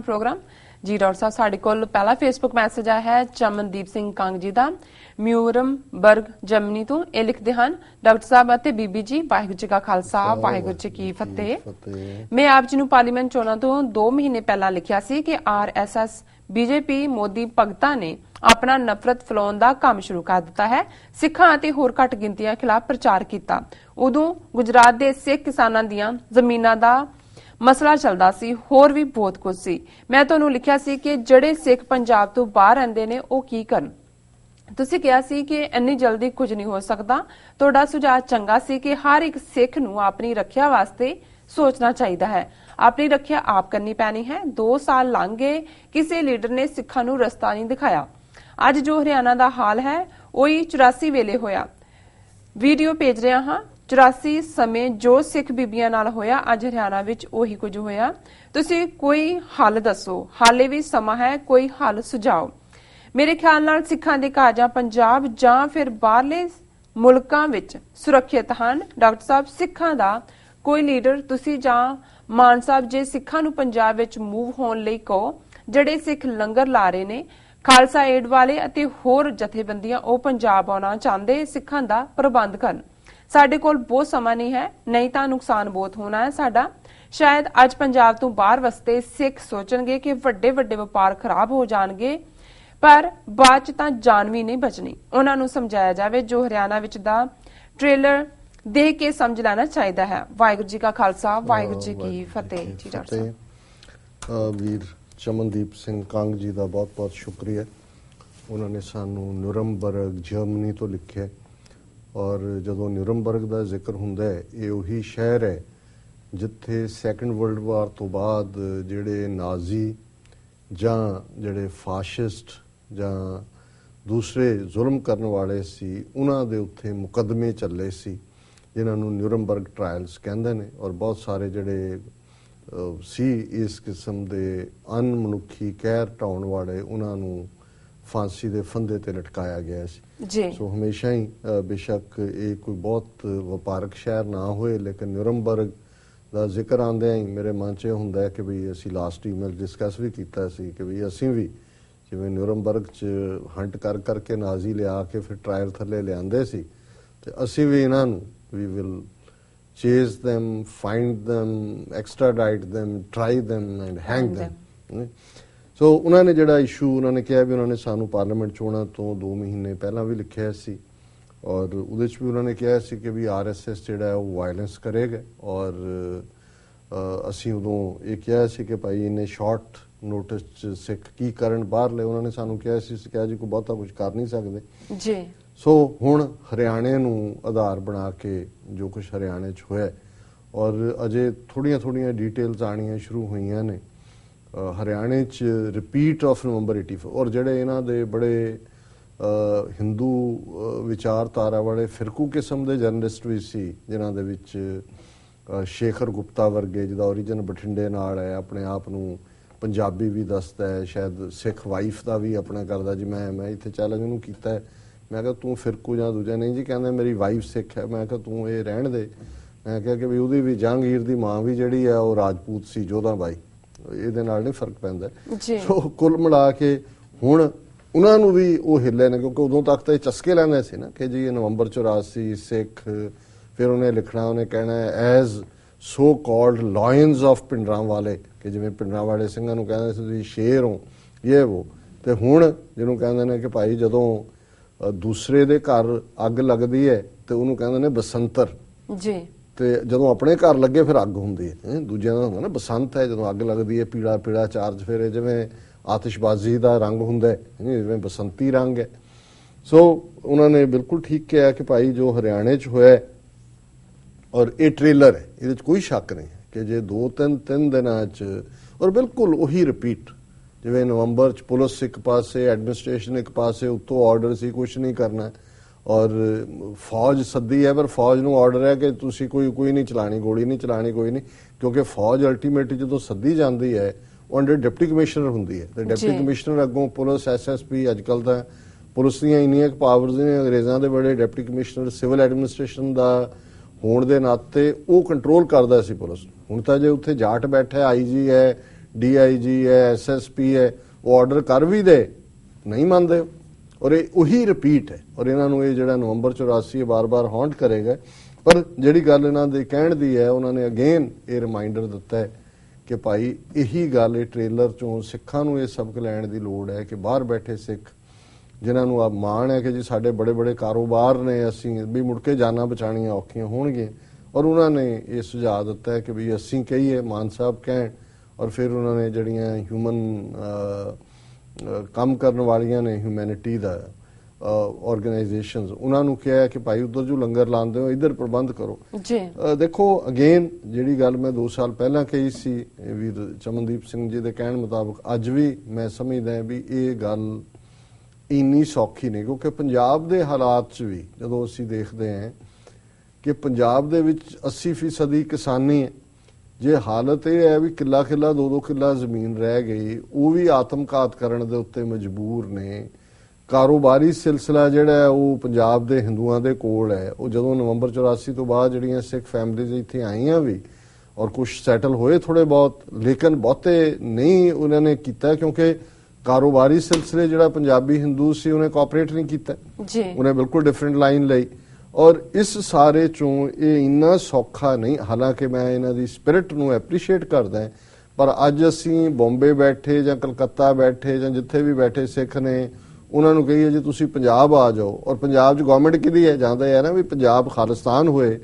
Programme. ਜੀ doctor ਸਾਹਿਬ ਸਾਡੇ ਕੋਲ ਪਹਿਲਾ ਫੇਸਬੁੱਕ ਮੈਸੇਜ ਆਇਆ ਹੈ ਚਮਨਦੀਪ ਸਿੰਘ ਕੰਗ ਜੀ ਦਾ। ਮਿਊਰਮ ਬਰਗ ਜਰਮਨੀ ਤੋਂ ਇਹ ਲਿਖਦੇ ਹਨ ਡਾਕਟਰ ਸਾਹਿਬ ਅਤੇ ਬੀਬੀ ਜੀ ਵਾਹਿਗੁਰੂ ਜੀ ਕਾ ਖਾਲਸਾ ਵਾਹਿਗੁਰੂ ਜੀ ਕੀ ਫਤਿਹ। ਫਤਿਹ। ਮੈਂ ਆਪ ਜੀ ਨੂੰ ਪਾਰਲੀਮੈਂਟ ਚੋਣਾਂ ਤੋਂ 2 ਮਹੀਨੇ ਪਹਿਲਾਂ ਲਿਖਿਆ ਸੀ ਕਿ ਆਰਐਸਐਸ ਬੀਜੇਪੀ ਮੋਦੀ ਭਗਤਾਂ ਨੇ ਆਪਣਾ ਨਫ਼ਰਤ ਫੈਲਾਉਣ ਦਾ ਕੰਮ ਸ਼ੁਰੂ ਕਰ ਦਿੱਤਾ ਹੈ। ਸਿੱਖਾਂ ਅਤੇ ਹੋਰ ਘੱਟ ਗਿਣਤੀਆਂ ਖਿਲਾਫ ਪ੍ਰਚਾਰ ਕੀਤਾ। ਉਦੋਂ ਗੁਜਰਾਤ ਦੇ ਸਿੱਖ ਕਿਸਾਨਾਂ ਦੀਆਂ ਜ਼ਮੀਨਾਂ ਦਾ ਮਸਲਾ ਚੱਲਦਾ ਸੀ, ਹੋਰ ਵੀ ਬਹੁਤ ਕੁਝ ਸੀ। ਮੈਂ ਤੁਹਾਨੂੰ ਲਿਖਿਆ ਸੀ ਕਿ ਜਿਹੜੇ ਸਿੱਖ ਪੰਜਾਬ ਤੋਂ ਬਾਹਰ ਰਹਿੰਦੇ ਨੇ, ਉਹ ਕੀ ਕਰਨ? ਤੁਸੀਂ ਕਿਹਾ ਸੀ ਕਿ ਇੰਨੀ ਜਲਦੀ ਕੁਝ ਨਹੀਂ ਹੋ ਸਕਦਾ। ਤੁਹਾਡਾ ਸੁਝਾਅ ਚੰਗਾ ਸੀ ਕਿ ਹਰ ਇੱਕ ਸਿੱਖ ਨੂੰ ਆਪਣੀ ਰੱਖਿਆ ਵਾਸਤੇ ਸੋਚਣਾ ਚਾਹੀਦਾ ਹੈ। ਆਪਣੀ ਰੱਖਿਆ ਆਪ ਕਰਨੀ ਪੈਣੀ ਹੈ। 2 ਸਾਲ ਲੰਘ ਗਏ, ਕਿਸੇ ਲੀਡਰ ਨੇ ਸਿੱਖਾਂ ਨੂੰ ਰਸਤਾ ਨਹੀਂ ਦਿਖਾਇਆ। ਅੱਜ ਜੋ ਹਰਿਆਣਾ ਦਾ ਹਾਲ ਹੈ, ਉਹੀ 84 ਵੇਲੇ ਹੋਇਆ। ਵੀਡੀਓ ਭੇਜ ਰਿਹਾ ਹਾਂ। 84 ਸਮੇਂ ਜੋ ਸਿੱਖ ਬੀਬੀਆਂ ਨਾਲ ਹੋਇਆ, ਅੱਜ ਹਰਿਆਣਾ ਵਿੱਚ ਉਹੀ ਕੁਝ ਹੋਇਆ। ਤੁਸੀਂ ਕੋਈ ਹੱਲ ਦੱਸੋ। ਹਾਲੇ ਵੀ ਸਮਾਂ ਹੈ, ਕੋਈ ਹੱਲ ਸੁਝਾਓ। ਮੇਰੇ ਖਿਆਲ ਨਾਲ ਸਿੱਖਾਂ ਦੇ ਘਰ ਜਾਂ ਪੰਜਾਬ ਜਾਂ ਫਿਰ ਬਾਹਰਲੇ ਮੁਲਕਾਂ ਵਿੱਚ ਸੁਰੱਖਿਅਤ ਹਨ। ਡਾਕਟਰ ਸਾਹਿਬ, ਸਿੱਖਾਂ ਦਾ ਕੋਈ ਲੀਡਰ, ਤੁਸੀਂ ਜਾਂ ਮਾਨ ਸਾਹਿਬ, ਜੇ ਸਿੱਖਾਂ ਨੂੰ ਪੰਜਾਬ ਵਿੱਚ ਮੂਵ ਹੋਣ ਲਈ ਕਹੋ, ਜਿਹੜੇ ਸਿੱਖ ਲੰਗਰ ਲਾ ਰਹੇ ਨੇ, ਖਾਲਸਾ ਏਡ ਵਾਲੇ ਅਤੇ ਹੋਰ ਜਥੇਬੰਦੀਆਂ, ਉਹ ਪੰਜਾਬ ਆਉਣਾ ਚਾਹੁੰਦੇ, ਸਿੱਖਾਂ ਦਾ ਪ੍ਰਬੰਧ ਕਰਨ। ਸਾਡੇ ਕੋਲ ਬਹੁਤ ਸਮਾਂ ਨਹੀਂ ਹੈ ਨਹੀਂ ਤਾਂ ਨੁਕਸਾਨ ਬਹੁਤ ਹੋਣਾ ਹੈ ਸਾਡਾ। ਸ਼ਾਇਦ ਅੱਜ ਪੰਜਾਬ ਤੋਂ ਬਾਹਰ ਵਸਤੇ ਸਿੱਖ ਸੋਚਣਗੇ ਕਿ ਵੱਡੇ ਵੱਡੇ ਵਪਾਰ ਖਰਾਬ ਹੋ ਜਾਣਗੇ ਪਰ ਬਾਅਦ ਚ ਤਾਂ ਜਾਨ ਵੀ ਨਹੀਂ ਬਚਣੀ। ਉਹਨਾਂ ਨੂੰ ਸਮਝਾਇਆ ਜਾਵੇ ਜੋ ਹਰਿਆਣਾ ਵਿੱਚ ਦਾ ਟ੍ਰੇਲਰ ਦੇਖ ਕੇ ਸਮਝ ਲੈਣਾ ਚਾਹੀਦਾ ਹੈ। ਵਾਹਿਗੁਰੂ ਜੀ ਕਾ ਖਾਲਸਾ ਵਾਹਿਗੁਰੂ ਜੀ ਕੀ ਫਤਿਹ। ਜੀ ਡਾਕਟਰ ਸਾਹਿਬ ਵੀਰ ਚਮਨਦੀਪ ਸਿੰਘ ਕੰਗ ਜੀ ਦਾ ਬਹੁਤ-ਬਹੁਤ ਸ਼ੁਕਰੀਆ। ਉਹਨਾਂ ਨੇ ਸਾਨੂੰ ਨਿਊਰਮਬਰਗ ਜਰਮਨੀ ਤੋਂ ਲਿਖਿਆ। ਔਰ ਜਦੋਂ ਨਿਊਰਮਬਰਗ ਦਾ ਜ਼ਿਕਰ ਹੁੰਦਾ ਹੈ, ਇਹ ਉਹੀ ਸ਼ਹਿਰ ਹੈ ਜਿੱਥੇ ਸੈਕੰਡ ਵਰਲਡ ਵਾਰ ਤੋਂ ਬਾਅਦ ਜਿਹੜੇ ਨਾਜ਼ੀ ਜਾਂ ਜਿਹੜੇ ਫਾਸ਼ਿਸਟ ਜਾਂ ਦੂਸਰੇ ਜ਼ੁਲਮ ਕਰਨ ਵਾਲੇ ਸੀ, ਉਹਨਾਂ ਦੇ ਉੱਤੇ ਮੁਕੱਦਮੇ ਚੱਲੇ ਸੀ, ਜਿਨ੍ਹਾਂ ਨੂੰ ਨਿਊਰਮਬਰਗ ਟ੍ਰਾਇਲਸ ਕਹਿੰਦੇ ਨੇ ਔਰ ਬਹੁਤ ਸਾਰੇ ਜਿਹੜੇ ਸੀ ਇਸ ਕਿਸਮ ਦੇ ਅਨਮਨੁੱਖੀ ਕਹਿਰ ਢਾਉਣ ਵਾਲੇ ਉਹਨਾਂ ਨੂੰ ਫਾਂਸੀ ਦੇ ਫੰਦੇ ਤੇ ਲਟਕਾਇਆ ਗਿਆ ਸੀ। ਜੀ। ਸੋ ਹਮੇਸ਼ਾ ਹੀ ਬੇਸ਼ੱਕ ਇਹ ਕੋਈ ਬਹੁਤ ਵਪਾਰਕ ਸ਼ਹਿਰ ਨਾ ਹੋਏ ਲੇਕਿਨ ਨਿਊਰਮਬਰਗ ਦਾ ਜ਼ਿਕਰ ਆਉਂਦਿਆਂ ਹੀ ਮੇਰੇ ਮਨ 'ਚ ਹੁੰਦਾ ਹੈ ਕਿ ਵੀ ਅਸੀਂ ਲਾਸਟ ਈਮੇਲ ਡਿਸਕਸ ਵੀ ਕੀਤਾ ਸੀ ਕਿ ਵੀ ਅਸੀਂ ਵੀ ਜਿਵੇਂ ਨਿਊਰਮਬਰਗ 'ਚ ਹੰਟ ਕਰ ਕਰਕੇ ਨਾਜ਼ੀ ਲਿਆ ਕੇ ਫਿਰ ਟ੍ਰਾਇਲ ਥੱਲੇ ਲਿਆਂਦੇ ਸੀ ਤੇ ਅਸੀਂ ਵੀ ਇਹਨਾਂ ਨੂੰ we will chase them find them extradite them try them and Hang them so ਉਹਨਾਂ ਨੇ ਜਿਹੜਾ ਇਸ਼ੂ ਉਹਨਾਂ ਨੇ ਕਿਹਾ ਵੀ ਉਹਨਾਂ ਨੇ ਸਾਨੂੰ ਪਾਰਲੀਮੈਂਟ ਚੋਣਾਂ ਤੋਂ 2 ਮਹੀਨੇ ਪਹਿਲਾਂ ਵੀ ਲਿਖਿਆ ਸੀ ਔਰ ਉਹਦੇ ਚ ਵੀ ਉਹਨਾਂ ਨੇ ਕਿਹਾ ਸੀ ਕਿ ਵੀ ਆਰਐਸਐਸ ਜਿਹੜਾ ਹੈ ਉਹ ਵਾਇਲੈਂਸ ਕਰੇਗਾ ਔਰ ਅਸੀਂ ਉਦੋਂ ਇਹ ਕਿਹਾ ਸੀ ਕਿ ਭਾਈ ਇਹਨੇ ਸ਼ਾਰਟ ਨੋਟਿਸ ਚ ਸਿੱਖ ਕੀ ਕਰਨ ਬਾਹਰਲੇ ਉਹਨਾਂ ਨੇ ਸਾਨੂੰ ਕਿਹਾ ਸੀ ਕਿਹਾ ਜੀ ਕੋਈ ਬਹੁਤਾ ਕੁਝ ਕਰ ਨਹੀਂ ਸਕਦੇ। ਜੀ। ਸੋ ਹੁਣ ਹਰਿਆਣੇ ਨੂੰ ਆਧਾਰ ਬਣਾ ਕੇ ਜੋ ਕੁਝ ਹਰਿਆਣੇ 'ਚ ਹੋਇਆ ਔਰ ਅਜੇ ਥੋੜੀਆਂ ਥੋੜੀਆਂ ਡਿਟੇਲਸ ਆਣੀਆਂ ਸ਼ੁਰੂ ਹੋਈਆਂ ਨੇ। ਹਰਿਆਣੇ 'ਚ ਰਿਪੀਟ ਆਫ ਨਵੰਬਰ 84 ਔਰ ਜਿਹੜੇ ਇਹਨਾਂ ਦੇ ਬੜੇ ਹਿੰਦੂ ਵਿਚਾਰਧਾਰਾ ਵਾਲੇ ਫਿਰਕੂ ਕਿਸਮ ਦੇ ਜਰਨਲਿਸਟ ਵੀ ਸੀ, ਜਿਨ੍ਹਾਂ ਦੇ ਵਿੱਚ ਸ਼ੇਖਰ ਗੁਪਤਾ ਵਰਗੇ, ਜਿਹਦਾ origin ਬਠਿੰਡੇ ਨਾਲ ਹੈ, ਆਪਣੇ ਆਪ ਨੂੰ ਪੰਜਾਬੀ ਵੀ ਦੱਸਦਾ ਹੈ, ਸ਼ਾਇਦ ਸਿੱਖ ਵਾਈਫ ਦਾ ਵੀ ਆਪਣਾ ਕਰਦਾ, ਜੀ ਮੈਂ ਮੈਂ ਇੱਥੇ ਚੈਲੰਜ ਉਹਨੂੰ ਕੀਤਾ ਮੈਂ ਕਿਹਾ, ਤੂੰ ਫਿਰਕੂ ਜਾਂ ਦੂਜਾ? ਨਹੀਂ ਜੀ, ਕਹਿੰਦਾ, ਮੇਰੀ ਵਾਈਫ ਸਿੱਖ ਹੈ। ਮੈਂ ਕਿਹਾ, ਤੂੰ ਇਹ ਰਹਿਣ ਦੇ। ਮੈਂ ਕਿਹਾ ਕਿ ਵੀ ਉਹਦੀ ਵੀ ਜਹਾਂਗੀਰ ਦੀ ਮਾਂ ਵੀ ਜਿਹੜੀ ਆ ਉਹ ਰਾਜਪੂਤ ਸੀ, ਜੋਧਾ ਬਾਈ। ਇਹਦੇ ਨਾਲ ਨਹੀਂ ਫ਼ਰਕ ਪੈਂਦਾ। ਜੀ। ਸੋ ਕੁੱਲ ਮਿਲਾ ਕੇ ਹੁਣ ਉਹਨਾਂ ਨੂੰ ਵੀ ਉਹ ਹਿੱਲੇ ਨੇ ਕਿਉਂਕਿ ਉਦੋਂ ਤੱਕ ਤਾਂ ਇਹ ਚਸਕੇ ਲੈਂਦੇ ਸੀ ਨਾ ਕਿ ਜੀ ਇਹ ਨਵੰਬਰ 84 ਸਿੱਖ ਫਿਰ ਉਹਨੇ ਲਿਖਣਾ ਉਹਨੇ ਕਹਿਣਾ as so called lions of ਪਿੰਡਰਾਂ ਵਾਲੇ ਕਿ ਜਿਵੇਂ ਪਿੰਡਰਾਂ ਵਾਲੇ ਸਿੰਘਾਂ ਨੂੰ ਕਹਿੰਦੇ ਸੀ ਤੁਸੀਂ ਸ਼ੇਰ ਹੋ ਇਹ ਉਹ ਤੇ ਹੁਣ ਜਿਹਨੂੰ ਕਹਿੰਦੇ ਨੇ ਕਿ ਭਾਈ ਜਦੋਂ ਦੂਸਰੇ ਦੇ ਘਰ ਅੱਗ ਲੱਗਦੀ ਹੈ ਤੇ ਉਹਨੂੰ ਕਹਿੰਦੇ ਨੇ ਬਸੰਤਰ। ਜੀ। ਤੇ ਜਦੋਂ ਆਪਣੇ ਘਰ ਲੱਗੇ ਫਿਰ ਅੱਗ ਹੁੰਦੀ ਹੈ ਦੂਜਿਆਂ ਦਾ ਹੁੰਦਾ ਨਾ ਬਸੰਤ ਹੈ, ਜਦੋਂ ਅੱਗ ਲੱਗਦੀ ਹੈ ਪੀੜਾ ਪੀੜਾ ਚਾਰਜ ਫਿਰ ਜਿਵੇਂ ਆਤਿਸ਼ਬਾਜ਼ੀ ਦਾ ਰੰਗ ਹੁੰਦਾ ਹੈ ਜਿਵੇਂ ਬਸੰਤੀ ਰੰਗ ਹੈ। ਸੋ ਉਹਨਾਂ ਨੇ ਬਿਲਕੁਲ ਠੀਕ ਕਿਹਾ ਕਿ ਭਾਈ ਜੋ ਹਰਿਆਣੇ 'ਚ ਹੋਇਆ ਔਰ ਇਹ ਟ੍ਰੇਲਰ ਹੈ, ਇਹਦੇ 'ਚ ਕੋਈ ਸ਼ੱਕ ਨਹੀਂ ਕਿ ਜੇ ਦੋ ਤਿੰਨ ਤਿੰਨ ਦਿਨਾਂ 'ਚ ਔਰ ਬਿਲਕੁਲ ਉਹੀ ਰਿਪੀਟ ਜਿਵੇਂ ਨਵੰਬਰ 'ਚ ਪੁਲਿਸ ਇੱਕ ਪਾਸੇ ਐਡਮਿਨਿਸਟ੍ਰੇਸ਼ਨ ਇੱਕ ਪਾਸੇ, ਉੱਤੋਂ ਆਰਡਰ ਸੀ ਕੁਝ ਨਹੀਂ ਕਰਨਾ ਔਰ ਫੌਜ ਸੱਦੀ ਹੈ ਪਰ ਫੌਜ ਨੂੰ ਆਰਡਰ ਹੈ ਕਿ ਤੁਸੀਂ ਕੋਈ ਕੋਈ ਨਹੀਂ ਚਲਾਣੀ ਗੋਲੀ ਨਹੀਂ ਚਲਾਣੀ ਕੋਈ ਨਹੀਂ ਕਿਉਂਕਿ ਫੌਜ ਅਲਟੀਮੇਟਲੀ ਜਦੋਂ ਸੱਦੀ ਜਾਂਦੀ ਹੈ ਉਹ ਅੰਡਰ ਡਿਪਟੀ ਕਮਿਸ਼ਨਰ ਹੁੰਦੀ ਹੈ ਤੇ ਡਿਪਟੀ। ਕਮਿਸ਼ਨਰ ਅੱਗੋਂ ਪੁਲਿਸ ਐਸਐਸਪੀ ਅੱਜਕੱਲ ਤਾਂ ਪੁਲਿਸ ਦੀਆਂ ਇੰਨੀਆਂ ਪਾਵਰਸ ਨੇ ਅੰਗਰੇਜ਼ਾਂ ਦੇ ਬੜੇ ਡਿਪਟੀ ਕਮਿਸ਼ਨਰ ਸਿਵਲ ਐਡਮਿਨਿਸਟ੍ਰੇਸ਼ਨ ਦਾ ਹੋਣ ਦੇ ਨਾਤੇ ਉਹ ਕੰਟਰੋਲ ਕਰਦਾ ਸੀ ਪੁਲਿਸ। ਹੁਣ ਤਾਂ ਜੇ ਉੱਥੇ ਜਾਟ ਬੈਠਾ ਆਈਜੀ ਹੈ ਡੀਆਈਜੀ ਹੈ ਐਸਐਸਪੀ ਹੈ ਉਹ ਆਰਡਰ ਕਰ ਵੀ ਦੇ ਨਹੀਂ ਮੰਨਦੇ। ਔਰ ਇਹ ਉਹੀ ਰਿਪੀਟ ਹੈ। ਔਰ ਇਹਨਾਂ ਨੂੰ ਇਹ ਜਿਹੜਾ ਨਵੰਬਰ 84 ਹੈ ਬਾਰ-ਬਾਰ ਹੌਂਟ ਕਰੇਗਾ। ਪਰ ਜਿਹੜੀ ਗੱਲ ਇਹਨਾਂ ਦੇ ਕਹਿਣ ਦੀ ਹੈ, ਉਹਨਾਂ ਨੇ ਅਗੇਨ ਇਹ ਰਿਮਾਈਂਡਰ ਦਿੱਤਾ ਹੈ ਕਿ ਭਾਈ ਇਹੀ ਗੱਲ ਇਹ ਟ੍ਰੇਲਰ ਚੋਂ ਸਿੱਖਾਂ ਨੂੰ ਇਹ ਸਬਕ ਲੈਣ ਦੀ ਲੋੜ ਹੈ ਕਿ ਬਾਹਰ ਬੈਠੇ ਸਿੱਖ, ਜਿਨ੍ਹਾਂ ਨੂੰ ਆ ਮਾਣ ਹੈ ਕਿ ਜੀ ਸਾਡੇ ਬੜੇ ਬੜੇ ਕਾਰੋਬਾਰ ਨੇ, ਅਸੀਂ ਵੀ ਮੁੜ ਕੇ ਜਾਨਾਂ ਬਚਾਣੀਆਂ ਔਖੀਆਂ ਹੋਣਗੀਆਂ। ਔਰ ਉਹਨਾਂ ਨੇ ਇਹ ਸੁਝਾਅ ਦਿੱਤਾ ਹੈ ਕਿ ਵੀ ਅਸੀਂ ਕਹੀਏ, ਮਾਨ ਸਾਹਿਬ ਕਹਿਣ। ਔਰ ਫਿਰ ਉਹਨਾਂ ਨੇ ਜਿਹੜੀਆਂ ਹਿਊਮਨ ਕੰਮ ਕਰਨ ਵਾਲੀਆਂ ਨੇ ਹਿਊਮੈਨਿਟੀ ਦਾ ਆਰਗੇਨਾਈਜੇਸ਼ਨਸ ਉਹਨਾਂ ਨੂੰ ਕਿਹਾ ਕਿ ਭਾਈ ਉਧਰ ਜੋ ਲੰਗਰ ਲਾਉਂਦੇ ਹੋ ਇਧਰ ਪ੍ਰਬੰਧ ਕਰੋ। ਜੀ। ਦੇਖੋ ਅਗੇਨ ਜਿਹੜੀ ਗੱਲ ਮੈਂ 2 ਸਾਲ ਪਹਿਲਾਂ ਕਹੀ ਸੀ ਵੀਰ ਚਮਨਦੀਪ ਸਿੰਘ ਜੀ ਦੇ ਕਹਿਣ ਮੁਤਾਬਕ ਅੱਜ ਵੀ ਮੈਂ ਸਮਝਦਾ ਵੀ ਇਹ ਗੱਲ ਇੰਨੀ ਸੌਖੀ ਨਹੀਂ ਕਿਉਂਕਿ ਪੰਜਾਬ ਦੇ ਹਾਲਾਤ 'ਚ ਵੀ ਜਦੋਂ ਅਸੀਂ ਦੇਖਦੇ ਹਾਂ ਕਿ ਪੰਜਾਬ ਦੇ ਵਿੱਚ 80% ਕਿਸਾਨੀ ਹੈ ਜੇ ਹਾਲਤ ਇਹ ਹੈ ਵੀ ਕਿੱਲਾ ਕਿੱਲਾ ਦੋ ਦੋ ਕਿੱਲਾ ਜ਼ਮੀਨ ਰਹਿ ਗਈ ਉਹ ਵੀ ਆਤਮਘਾਤ ਕਰਨ ਦੇ ਉੱਤੇ ਮਜਬੂਰ ਨੇ। ਕਾਰੋਬਾਰੀ ਸਿਲਸਿਲਾ ਜਿਹੜਾ ਹੈ ਉਹ ਪੰਜਾਬ ਦੇ ਹਿੰਦੂਆਂ ਦੇ ਕੋਲ ਹੈ। ਉਹ ਜਦੋਂ ਨਵੰਬਰ 84 ਤੋਂ ਬਾਅਦ ਜਿਹੜੀਆਂ ਸਿੱਖ ਫੈਮਿਲੀਜ਼ ਇੱਥੇ ਆਈਆਂ ਵੀ ਔਰ ਕੁਝ ਸੈਟਲ ਹੋਏ ਥੋੜੇ ਬਹੁਤ ਲੇਕਿਨ ਬਹੁਤੇ ਨਹੀਂ ਉਹਨਾਂ ਨੇ ਕੀਤਾ ਕਿਉਂਕਿ ਕਾਰੋਬਾਰੀ ਸਿਲਸਿਲੇ ਜਿਹੜਾ ਪੰਜਾਬੀ ਹਿੰਦੂ ਸੀ ਉਹਨੇ ਕੋਆਪਰੇਟ ਨਹੀਂ ਕੀਤਾ। ਜੀ। ਉਹਨੇ ਬਿਲਕੁਲ ਡਿਫਰੈਂਟ ਲਾਈਨ ਲਈ। ਔਰ ਇਸ ਸਾਰੇ ਚੋਂ ਇਹ ਇੰਨਾ ਸੌਖਾ ਨਹੀਂ ਹਾਲਾਂਕਿ ਮੈਂ ਇਹਨਾਂ ਦੀ ਸਪਿਰਿਟ ਨੂੰ ਐਪਰੀਸ਼ੀਏਟ ਕਰਦਾ ਪਰ ਅੱਜ ਅਸੀਂ ਬੰਬੇ ਬੈਠੇ ਜਾਂ ਕਲਕੱਤਾ ਬੈਠੇ ਜਾਂ ਜਿੱਥੇ ਵੀ ਬੈਠੇ ਸਿੱਖ ਨੇ ਉਹਨਾਂ ਨੂੰ ਕਹੀਏ ਜੇ ਤੁਸੀਂ ਪੰਜਾਬ ਆ ਜਾਓ ਔਰ ਪੰਜਾਬ 'ਚ ਗਵਰਨਮੈਂਟ ਕਿਹਦੀ ਹੈ? ਜਾਂਦਾ ਹੈ ਨਾ ਵੀ ਪੰਜਾਬ ਖਾਲਿਸਤਾਨ ਹੋਏ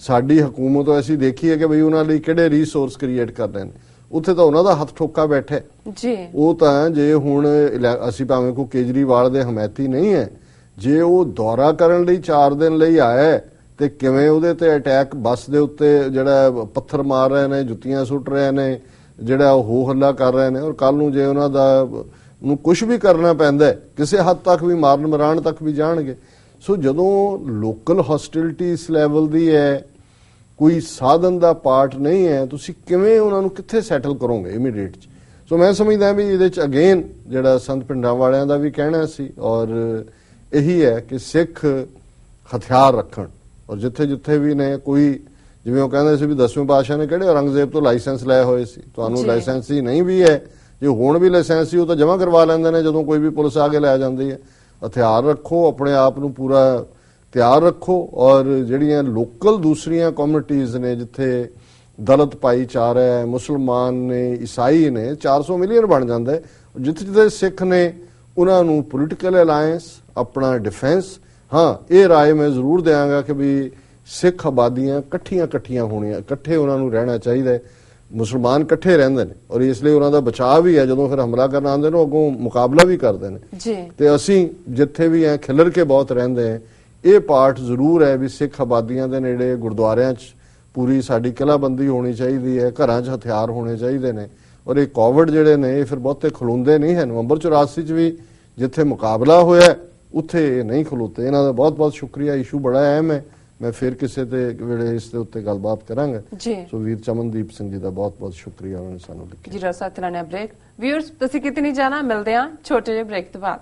ਸਾਡੀ ਹਕੂਮਤ ਅਸੀਂ ਦੇਖੀ ਹੈ ਕਿ ਬਈ ਉਹਨਾਂ ਲਈ ਕਿਹੜੇ ਰਿਸੋਰਸ ਕ੍ਰੀਏਟ ਕਰ ਰਹੇ ਨੇ। ਉੱਥੇ ਤਾਂ ਉਹਨਾਂ ਦਾ ਹੱਥ ਠੋਕਾ ਬੈਠਾ ਜੀ। ਉਹ ਤਾਂ ਜੇ ਹੁਣ ਅਸੀਂ ਭਾਵੇਂ ਕੋ ਕੇਜਰੀਵਾਲ ਦੇ ਹਮਾਇਤੀ ਨਹੀਂ ਹੈ ਜੇ ਉਹ ਦੌਰਾ ਕਰਨ ਲਈ 4 ਦਿਨ ਲਈ ਆਇਆ ਹੈ, ਤੇ ਕਿਵੇਂ ਉਹਦੇ ਤੇ ਅਟੈਕ ਬੱਸ ਦੇ ਉੱਤੇ ਜਿਹੜਾ ਪੱਥਰ ਮਾਰ ਰਹੇ ਨੇ ਜੁੱਤੀਆਂ ਸੁੱਟ ਰਹੇ ਨੇ ਜਿਹੜਾ ਉਹ ਹੋ ਹੱਲਾ ਕਰ ਰਹੇ ਨੇ ਔਰ ਕੱਲ ਨੂੰ ਜੇ ਉਹਨਾਂ ਦਾ ਨੂੰ ਕੁਝ ਵੀ ਕਰਨਾ ਪੈਂਦਾ ਕਿਸੇ ਹੱਦ ਤੱਕ ਵੀ ਮਾਰਨ ਮਰਾਣ ਤੱਕ ਵੀ ਜਾਣਗੇ। ਸੋ ਜਦੋਂ ਲੋਕਲ ਹੌਸਟਿਲਿਟੀ ਇਸ ਲੈਵਲ ਦੀ ਹੈ ਕੋਈ ਸਾਧਨ ਦਾ ਪਾਰਟ ਨਹੀਂ ਹੈ ਤੁਸੀਂ ਕਿਵੇਂ ਉਹਨਾਂ ਨੂੰ ਕਿੱਥੇ ਸੈਟਲ ਕਰੋਗੇ ਇਮੀਡੀਏਟ ਚ? ਸੋ ਮੈਂ ਸਮਝਦਾ ਵੀ ਇਹਦੇ ਚ ਅਗੇਨ ਜਿਹੜਾ ਸੰਤ ਪਿੰਡਾਂ ਵਾਲਿਆਂ ਦਾ ਵੀ ਕਹਿਣਾ ਸੀ ਔਰ ਇਹੀ ਹੈ ਕਿ ਸਿੱਖ ਹਥਿਆਰ ਰੱਖਣ। ਔਰ ਜਿੱਥੇ ਜਿੱਥੇ ਵੀ ਨੇ ਕੋਈ ਜਿਵੇਂ ਉਹ ਕਹਿੰਦੇ ਸੀ ਵੀ ਦਸਵੇਂ ਪਾਤਸ਼ਾਹ ਨੇ ਕਿਹੜੇ ਔਰੰਗਜ਼ੇਬ ਤੋਂ ਲਾਇਸੈਂਸ ਲਏ ਹੋਏ ਸੀ? ਤੁਹਾਨੂੰ। ਲਾਇਸੈਂਸ ਹੀ ਨਹੀਂ ਵੀ ਹੈ ਜੇ ਹੁਣ ਵੀ ਲਾਇਸੈਂਸ ਸੀ ਉਹ ਤਾਂ ਜਮ੍ਹਾਂ ਕਰਵਾ ਲੈਂਦੇ ਨੇ ਜਦੋਂ ਕੋਈ ਵੀ ਪੁਲਿਸ ਆ ਕੇ ਲੈ ਜਾਂਦੀ ਹੈ। ਹਥਿਆਰ ਰੱਖੋ ਆਪਣੇ ਆਪ ਨੂੰ ਪੂਰਾ ਤਿਆਰ ਰੱਖੋ। ਔਰ ਜਿਹੜੀਆਂ ਲੋਕਲ ਦੂਸਰੀਆਂ ਕਮਿਊਨਿਟੀਆਂ ਨੇ ਜਿੱਥੇ ਦਲਿਤ ਭਾਈਚਾਰਾ ਹੈ ਮੁਸਲਮਾਨ ਨੇ ਈਸਾਈ ਨੇ 400 ਮਿਲੀਅਨ ਬਣ ਜਾਂਦਾ ਹੈ। ਜਿੱਥੇ ਜਿੱਥੇ ਸਿੱਖ ਨੇ ਉਹਨਾਂ ਨੂੰ ਪੋਲੀਟੀਕਲ ਅਲਾਈਅੰਸ ਆਪਣਾ ਡਿਫੈਂਸ ਹਾਂ ਇਹ رائے ਮੈਂ ਜ਼ਰੂਰ ਦਿਆਂਗਾ ਕਿ ਵੀ ਸਿੱਖ ਆਬਾਦੀਆਂ ਇਕੱਠੀਆਂ ਇਕੱਠੀਆਂ ਹੋਣੀਆਂ ਇਕੱਠੇ ਉਹਨਾਂ ਨੂੰ ਰਹਿਣਾ ਚਾਹੀਦਾ ਹੈ ਮੁਸਲਮਾਨ ਇਕੱਠੇ ਰਹਿੰਦੇ ਨੇ ਔਰ ਇਸ ਲਈ ਉਹਨਾਂ ਦਾ ਬਚਾਅ ਵੀ ਹੈ ਜਦੋਂ ਫਿਰ ਹਮਲਾ ਕਰਨ ਆਉਂਦੇ ਨੇ ਉਹ ਅੱਗੋਂ ਮੁਕਾਬਲਾ ਵੀ ਕਰਦੇ ਨੇ ਜੀ ਤੇ ਅਸੀਂ ਜਿੱਥੇ ਵੀ ਐ ਖਿਲਰ ਕੇ ਬਹੁਤ ਰਹਿੰਦੇ ਆ ਇਹ ਪਾਰਟ ਜ਼ਰੂਰ ਹੈ ਵੀ ਸਿੱਖ ਆਬਾਦੀਆਂ ਦੇ ਨੇੜੇ ਗੁਰਦੁਆਰਿਆਂ 'ਚ ਪੂਰੀ ਸਾਡੀ ਕਿਲਾਬੰਦੀ ਹੋਣੀ ਚਾਹੀਦੀ ਹੈ ਘਰਾਂ 'ਚ ਹਥਿਆਰ ਹੋਣੇ ਚਾਹੀਦੇ ਨੇ ਔਰ ਇਹ ਕੋਵਿਡ ਜਿਹੜੇ ਨੇ ਇਹ ਫਿਰ ਬਹੁਤੇ ਖਲੋਂਦੇ ਨਹੀਂ ਹੈ ਨਵੰਬਰ 84 'ਚ ਵੀ ਜਿੱਥੇ ਮੁਕਾਬਲਾ ਹੋਇਆ ਉੱਥੇ ਇਹ ਨਹੀਂ ਖਲੋਤੇ। ਇਹਨਾਂ ਦਾ ਬਹੁਤ ਬਹੁਤ ਸ਼ੁਕਰੀਆ ਇਸ਼ੂ ਬੜਾ ਅਹਿਮ ਹੈ। ਮੈਂ ਫਿਰ ਕਿਸੇ ਤੇ ਵੇਲੇ ਇਸ ਦੇ ਉੱਤੇ ਗੱਲਬਾਤ ਕਰਾਂਗਾ। ਜੀ। ਸੋ ਵੀਰ ਚਮਨਦੀਪ ਸਿੰਘ ਜੀ ਦਾ ਬਹੁਤ ਬਹੁਤ ਸ਼ੁਕਰੀਆ ਉਹਨਾਂ ਨੇ ਸਾਨੂੰ ਲਿਖਿਆ। ਜੀ ਰਸਾ ਤਲਾਣਾ ਬ੍ਰੇਕ ਵੀਅਰਸ ਤੁਸੀਂ ਕਿਤੇ ਨਹੀਂ ਜਾਣਾ? ਮਿਲਦੇ ਹਾਂ। ਛੋਟੇ ਜਿਹੇ ਬ੍ਰੇਕ ਤੋਂ ਬਾਅਦ।